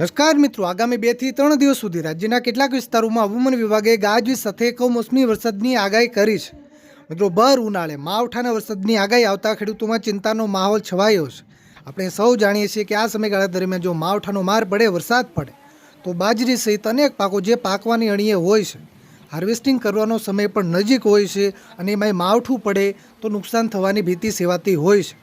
નમસ્કાર મિત્રો, આગામી બેથી ત્રણ દિવસ સુધી રાજ્યના કેટલાક વિસ્તારોમાં હવામાન વિભાગે ગાજવીજ સાથે કમોસમી વરસાદની આગાહી કરી છે. મિત્રો, ભર, ઉનાળે, માવઠાના વરસાદની આગાહી આવતા ખેડૂતોમાં ચિંતાનો માહોલ છવાયો છે. આપણે સૌ જાણીએ છીએ કે આ સમયગાળા દરમિયાન જો માવઠાનો માર પડે, વરસાદ પડે, તો બાજરી સહિત અનેક પાકો જે પાકવાની અણીએ હોય છે. હાર્વેસ્ટિંગ કરવાનો સમય પણ નજીક હોય છે અને એમાંય માવઠું પડે તો નુકસાન થવાની ભીતિ સેવાતી હોય છે.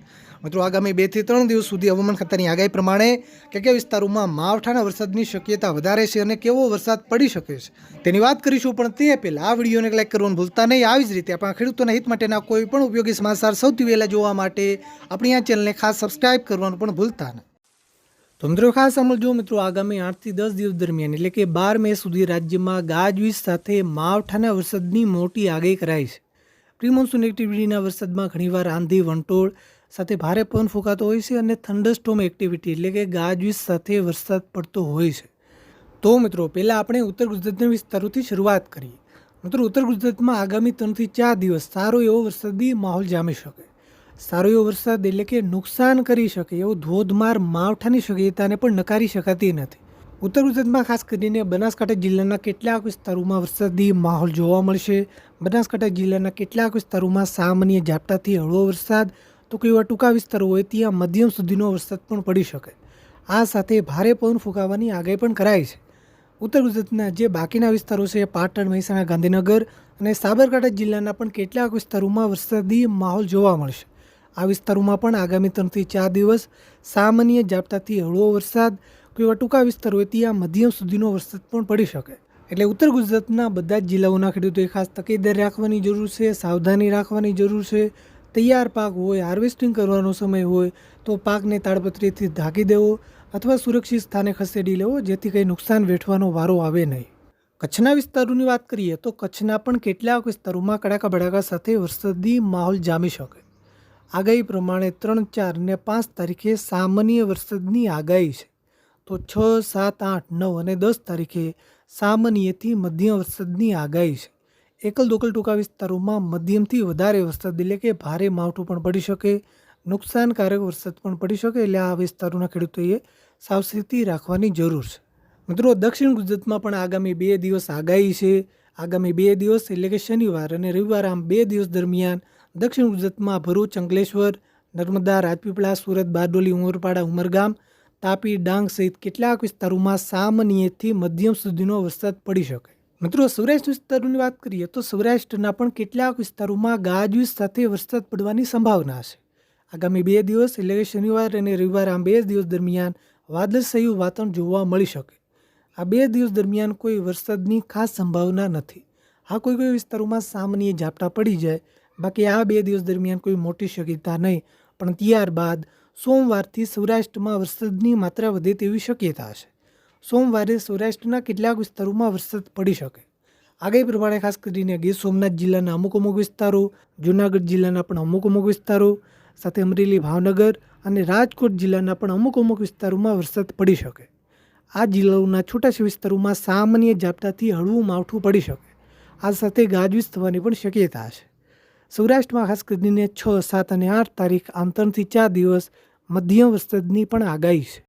મિત્રો, આગામી બેથી ત્રણ દિવસ સુધી હવામાન ખાતાની આગાહી પ્રમાણે કે કયા વિસ્તારોમાં માવઠાના વરસાદની શક્યતા વધારે છે અને કેવો વરસાદ પડી શકે છે તેની વાત કરીશું, પણ તે પહેલાં આ વિડીયોને લાઈક કરવાનું ભૂલતા નહીં. આવી જ રીતે આપણા ખેડૂતોના હિત માટેના કોઈ પણ ઉપયોગી સમાચાર સૌથી વહેલા જોવા માટે આપણી આ ચેનલને ખાસ સબસ્ક્રાઇબ કરવાનું પણ ભૂલતા નહીં તો મિત્રો, ખાસ સમજો મિત્રો, આગામી આઠથી દસ દિવસ દરમિયાન એટલે કે બાર મે સુધી રાજ્યમાં ગાજવીજ સાથે માવઠાના વરસાદની મોટી આગાહી કરાઈ છે. પ્રી વરસાદમાં ઘણીવાર આંધી, વંટોળ સાથે ભારે પવન ફૂંકાતો હોય છે અને થંડરસ્ટોમ એક્ટિવિટી એટલે કે ગાજવીજ સાથે વરસાદ પડતો હોય છે. તો મિત્રો, પહેલાં આપણે ઉત્તર ગુજરાતના વિસ્તારોથી શરૂઆત કરીએ. મિત્રો, ઉત્તર ગુજરાતમાં આગામી ત્રણથી ચાર દિવસ સારો એવો વરસાદી માહોલ જામી શકે. સારો એવો વરસાદ એટલે કે નુકસાન કરી શકે એવો ધોધમાર માવઠાની શક્યતાને પણ નકારી શકાતી નથી. ઉત્તર ગુજરાતમાં ખાસ કરીને બનાસકાંઠા જિલ્લાના કેટલાક વિસ્તારોમાં વરસાદી માહોલ જોવા મળશે. બનાસકાંઠા જિલ્લાના કેટલાક વિસ્તારોમાં સામાન્ય ઝાપટાથી હળવો વરસાદ તો કોઈ એવા ટૂંકા વિસ્તારો હોય ત્યાં મધ્યમ સુધીનો વરસાદ પણ પડી શકે. આ સાથે ભારે પવન ફૂંકાવાની આગાહી પણ કરાઈ છે. ઉત્તર ગુજરાતના જે બાકીના વિસ્તારો છે, પાટણ, મહેસાણા, ગાંધીનગર અને સાબરકાંઠા જિલ્લાના પણ કેટલાક વિસ્તારોમાં વરસાદી માહોલ જોવા મળશે. આ વિસ્તારોમાં પણ આગામી ત્રણથી ચાર દિવસ સામાન્ય ઝાપટાથી હળવો વરસાદ, કોઈ એવા ટૂંકા વિસ્તાર હોય ત્યાં મધ્યમ સુધીનો વરસાદ પણ પડી શકે. એટલે ઉત્તર ગુજરાતના બધા જ જિલ્લાઓના ખેડૂતોએ ખાસ તકેદારી રાખવાની જરૂર છે, સાવધાની રાખવાની જરૂર છે તૈયાર પાક હોય, હાર્વેસ્ટિંગ કરવાનો સમય હોય, તો પાકને તાડપત્રીથી ઢાંકી દેવો અથવા સુરક્ષિત સ્થાને ખસેડી લેવો, જેથી કંઈ નુકસાન વેઠવાનો વારો આવે નહીં. કચ્છના વિસ્તારોની વાત કરીએ તો કચ્છના પણ કેટલાક વિસ્તારોમાં કડાકા ભડાકા સાથે વરસાદી માહોલ જામી શકે. આગાહી પ્રમાણે ત્રણ, ચાર ને પાંચ તારીખે સામાન્ય વરસાદની આગાહી છે. તો છ, સાત, આઠ, નવ અને દસ તારીખે સામાન્યથી મધ્યમ વરસાદની આગાહી છે. એકલ દોકલ ટૂંકા વિસ્તારોમાં મધ્યમથી વધારે વરસાદ એટલે કે ભારે માવઠું પણ પડી શકે, નુકસાનકારક વરસાદ પણ પડી શકે એટલે આ વિસ્તારોના ખેડૂતોએ સાવચેતી રાખવાની જરૂર છે. મિત્રો, દક્ષિણ ગુજરાતમાં પણ આગામી બે દિવસ આગાહી છે. આગામી બે દિવસ એટલે કે શનિવાર અને રવિવાર આમ બે દિવસ દરમિયાન દક્ષિણ ગુજરાતમાં ભરૂચ, અંકલેશ્વર, નર્મદા, રાજપીપળા, સુરત, બારડોલી, ઉમરપાડા, ઉમરગામ, તાપી, ડાંગ સહિત કેટલાક વિસ્તારોમાં સામાન્યથી મધ્યમ સુધીનો વરસાદ પડી શકે. મિત્રો, સૌરાષ્ટ્ર વિસ્તારોની વાત કરીએ તો સૌરાષ્ટ્રના પણ કેટલાક વિસ્તારોમાં ગાજવીજ સાથે વરસાદ પડવાની સંભાવના છે. આગામી બે દિવસ, એટલે કે શનિવાર અને રવિવાર, આમ બે દિવસ દરમિયાન વાદળછાયું વાતાવરણ જોવા મળી શકે. આ બે દિવસ દરમિયાન કોઈ વરસાદની ખાસ સંભાવના નથી. હા કોઈ કોઈ વિસ્તારોમાં સામાન્ય ઝાપટા પડી જાય. બાકી આ બે દિવસ દરમિયાન કોઈ મોટી શક્યતા નહીં. પણ ત્યારબાદ સોમવારથી સૌરાષ્ટ્રમાં વરસાદની માત્રા વધે તેવી શક્યતા છે. સોમવારે સૌરાષ્ટ્રના કેટલાક વિસ્તારોમાં વરસાદ પડી શકે. આગાહી પ્રમાણે ખાસ કરીને ગીર સોમનાથ જિલ્લાના અમુક અમુક વિસ્તારો, જૂનાગઢ જિલ્લાના પણ અમુક અમુક વિસ્તારો, સાથે અમરેલી, ભાવનગર અને રાજકોટ જિલ્લાના પણ અમુક અમુક વિસ્તારોમાં વરસાદ પડી શકે. આ જિલ્લાઓના છૂટાછા વિસ્તારોમાં સામાન્ય ઝાપટાથી હળવું માવઠું પડી શકે. આ સાથે ગાજવીજ થવાની પણ શક્યતા છે. સૌરાષ્ટ્રમાં ખાસ કરીને છ, સાત અને આઠ તારીખ આમ ત્રણથી ચાર દિવસ મધ્યમ વરસાદની પણ આગાહી છે.